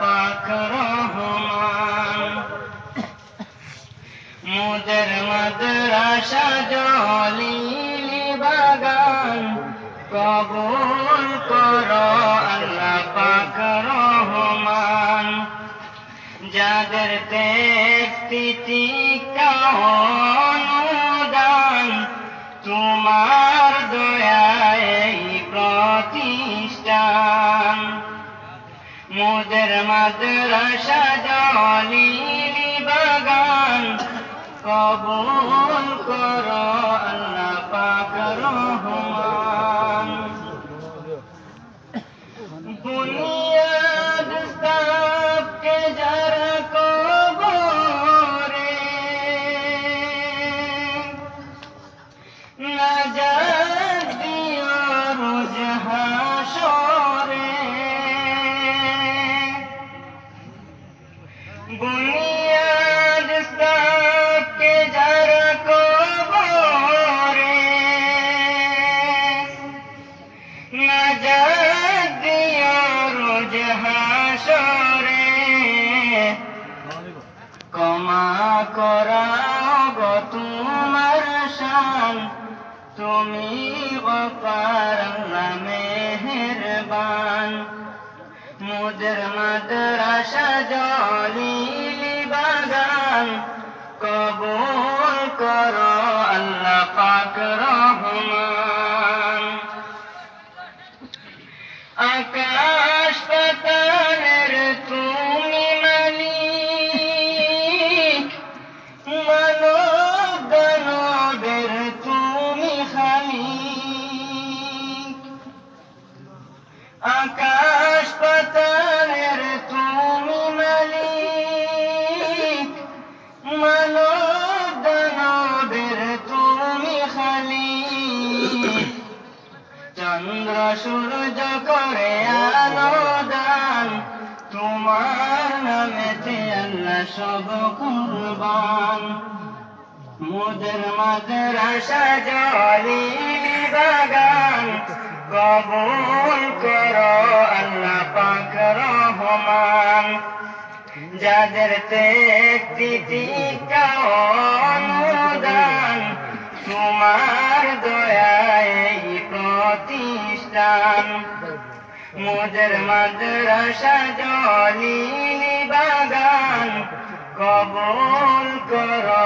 পাক রহমান মুদের মাদ্রাসা জলিলি বাগান, কবুল করো, আল্লাহ পাক রহমান। যাদের তেক্তিকা অনুদান, তোমার দয়ায় এই প্রতিষ্ঠান। মোদের মাদ্রাসা জলিলি বাগান। কবুল করো আল্লাহ পাক রহমান। বুনিয়াদ যারা হাসরে ক্ষমা করা গো তোমার শান। তুমি গফার মেহেরবান। মুদের মাদ্রাসা জলিলি চন্দ্র সূর্য করে আলো দান তোমার নামেতে আল্লাহ সব কুরবান। মুদের মাদ্রাসা জলিলি বাগান, কবুল করো আল্লাহ পাক রহমান। যাদের তেক্তিকা অনুদান, তোমার এই প্রতিষ্ঠান মোদের মাদ্রাসা জলিলি বাগান কবল করো।